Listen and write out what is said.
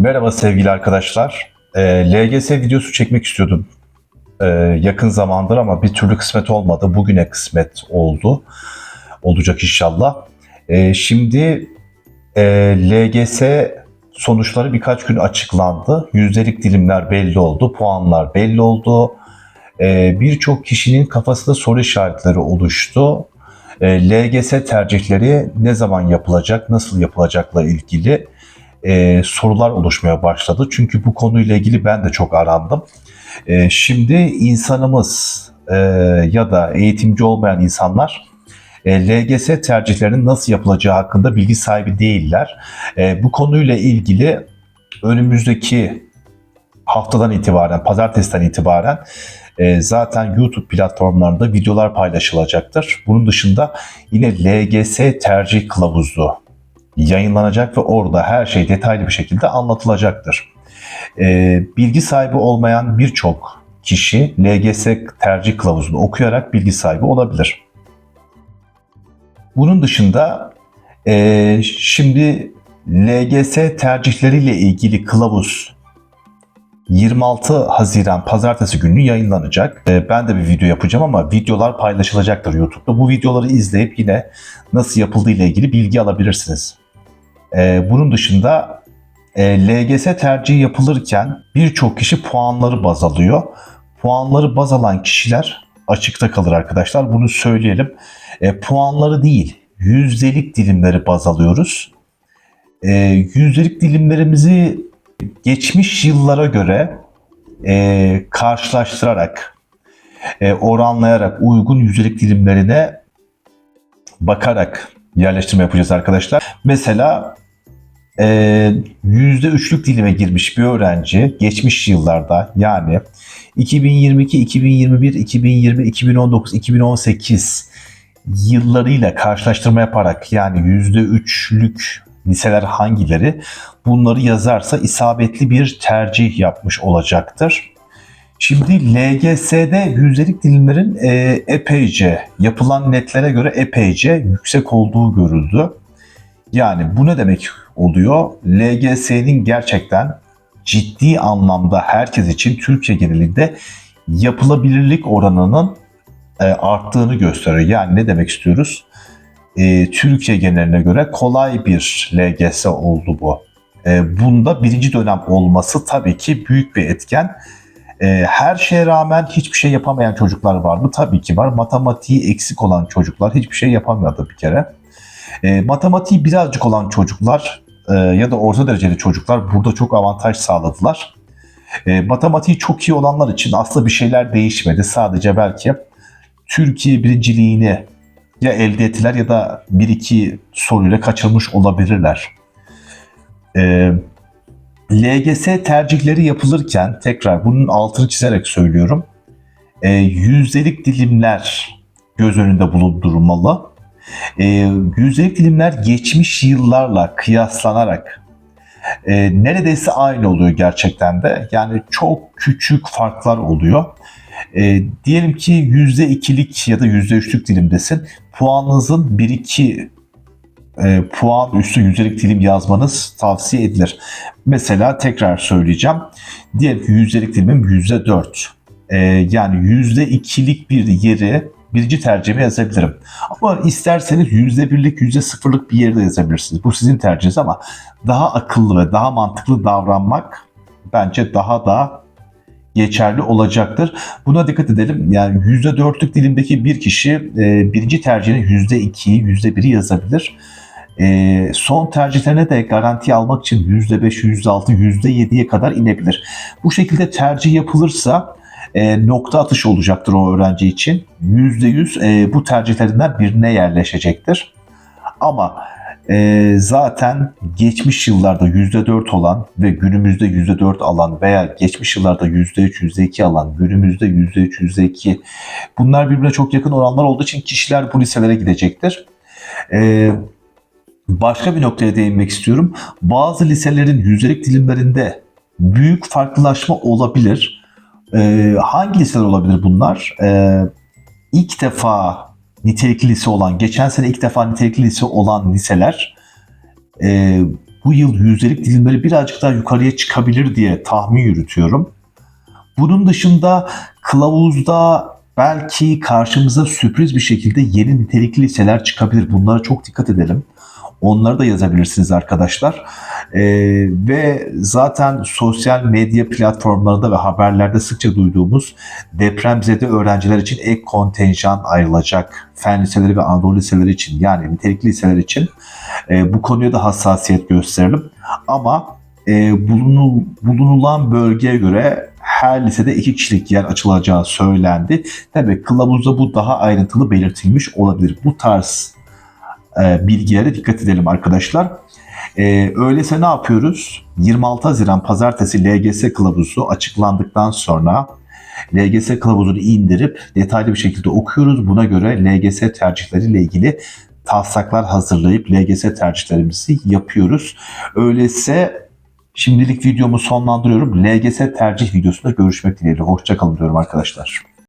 Merhaba sevgili arkadaşlar. Ee, LGS videosu çekmek istiyordum ee, yakın zamandır ama bir türlü kısmet olmadı. Bugüne kısmet oldu. Olacak inşallah. Ee, şimdi e, LGS sonuçları birkaç gün açıklandı. Yüzdelik dilimler belli oldu, puanlar belli oldu. Ee, Birçok kişinin kafasında soru işaretleri oluştu. Ee, LGS tercihleri ne zaman yapılacak, nasıl yapılacakla ilgili e, sorular oluşmaya başladı. Çünkü bu konuyla ilgili ben de çok arandım. E, şimdi insanımız e, ya da eğitimci olmayan insanlar e, LGS tercihlerinin nasıl yapılacağı hakkında bilgi sahibi değiller. E, bu konuyla ilgili önümüzdeki haftadan itibaren, pazartesiden itibaren e, zaten YouTube platformlarında videolar paylaşılacaktır. Bunun dışında yine LGS tercih kılavuzu yayınlanacak ve orada her şey detaylı bir şekilde anlatılacaktır. Ee, bilgi sahibi olmayan birçok kişi LGS tercih kılavuzunu okuyarak bilgi sahibi olabilir. Bunun dışında e, şimdi LGS tercihleriyle ilgili kılavuz 26 Haziran Pazartesi günü yayınlanacak. Ee, Ben de bir video yapacağım ama videolar paylaşılacaktır YouTube'da. Bu videoları izleyip yine nasıl yapıldığı ile ilgili bilgi alabilirsiniz. Ee, Bunun dışında e, LGS tercihi yapılırken birçok kişi puanları baz alıyor. Puanları baz alan kişiler açıkta kalır arkadaşlar. Bunu söyleyelim. E, Puanları değil, yüzdelik dilimleri baz alıyoruz. E, Yüzdelik dilimlerimizi geçmiş yıllara göre e, karşılaştırarak, e, oranlayarak uygun yüzdelik dilimlerine bakarak yerleştirme yapacağız arkadaşlar. Mesela e, %3'lük dilime girmiş bir öğrenci geçmiş yıllarda yani 2022, 2021, 2020, 2019, 2018 yıllarıyla karşılaştırma yaparak yani %3'lük liseler hangileri bunları yazarsa isabetli bir tercih yapmış olacaktır. Şimdi LGS'de yüzdelik dilimlerin e, epeyce yapılan netlere göre epeyce yüksek olduğu görüldü. Yani bu ne demek oluyor? LGS'nin gerçekten ciddi anlamda herkes için Türkiye genelinde yapılabilirlik oranının e, arttığını gösteriyor. Yani ne demek istiyoruz? E, Türkiye geneline göre kolay bir LGS oldu bu. E, bunda birinci dönem olması tabii ki büyük bir etken. E, her şeye rağmen hiçbir şey yapamayan çocuklar var mı? Tabii ki var. Matematiği eksik olan çocuklar hiçbir şey yapamıyordu bir kere. E, matematiği birazcık olan çocuklar e, ya da orta dereceli çocuklar burada çok avantaj sağladılar. E, matematiği çok iyi olanlar için aslında bir şeyler değişmedi. Sadece belki Türkiye birinciliğini ya elde ettiler ya da bir iki soruyla kaçırmış olabilirler. E, LGS tercihleri yapılırken tekrar bunun altını çizerek söylüyorum. E, yüzdelik dilimler göz önünde bulundurulmalı. E, yüzdelik dilimler geçmiş yıllarla kıyaslanarak e, neredeyse aynı oluyor gerçekten de. Yani çok küçük farklar oluyor. E, diyelim ki %2'lik ya da %3'lük dilimdesin. Puanınızın 1-2 e, puan üstü yüzdelik dilim yazmanız tavsiye edilir. Mesela tekrar söyleyeceğim. Diyelim ki yüzdelik dilimim %4. E, yani %2'lik bir yeri birinci tercihime yazabilirim. Ama isterseniz %1'lik, %0'lık bir yerde yazabilirsiniz. Bu sizin tercihiniz ama daha akıllı ve daha mantıklı davranmak bence daha da geçerli olacaktır. Buna dikkat edelim. Yani %4'lük dilimdeki bir kişi e, birinci tercihine %2'yi, %1'i yazabilir. E, son tercihlerine de garanti almak için %5, %6, %7'ye kadar inebilir. Bu şekilde tercih yapılırsa e, nokta atışı olacaktır o öğrenci için. %100 e, bu tercihlerinden birine yerleşecektir. Ama e, zaten geçmiş yıllarda %4 olan ve günümüzde %4 alan veya geçmiş yıllarda %3, %2 alan, günümüzde %3, %2 bunlar birbirine çok yakın oranlar olduğu için kişiler bu liselere gidecektir. E, başka bir noktaya değinmek istiyorum. Bazı liselerin yüzdelik dilimlerinde büyük farklılaşma olabilir. E, hangi liseler olabilir bunlar? E, ilk defa nitelikli lise olan, geçen sene ilk defa nitelikli lise olan liseler e, bu yıl yüzdelik dilimleri birazcık daha yukarıya çıkabilir diye tahmin yürütüyorum. Bunun dışında kılavuzda belki karşımıza sürpriz bir şekilde yeni nitelikli liseler çıkabilir. Bunlara çok dikkat edelim. Onları da yazabilirsiniz arkadaşlar. Ee, ve zaten sosyal medya platformlarında ve haberlerde sıkça duyduğumuz depremzede öğrenciler için ek kontenjan ayrılacak. Fen liseleri ve Anadolu liseleri için yani nitelikli liseler için e, bu konuya da hassasiyet gösterelim. Ama e, bulunu- bulunulan bölgeye göre her lisede iki kişilik yer açılacağı söylendi. Tabii kılavuzda bu daha ayrıntılı belirtilmiş olabilir. Bu tarz e, bilgilere dikkat edelim arkadaşlar. E, öyleyse ne yapıyoruz? 26 Haziran Pazartesi LGS kılavuzu açıklandıktan sonra LGS kılavuzunu indirip detaylı bir şekilde okuyoruz. Buna göre LGS tercihleriyle ilgili taslaklar hazırlayıp LGS tercihlerimizi yapıyoruz. Öyleyse şimdilik videomu sonlandırıyorum. LGS tercih videosunda görüşmek dileğiyle. Hoşçakalın diyorum arkadaşlar.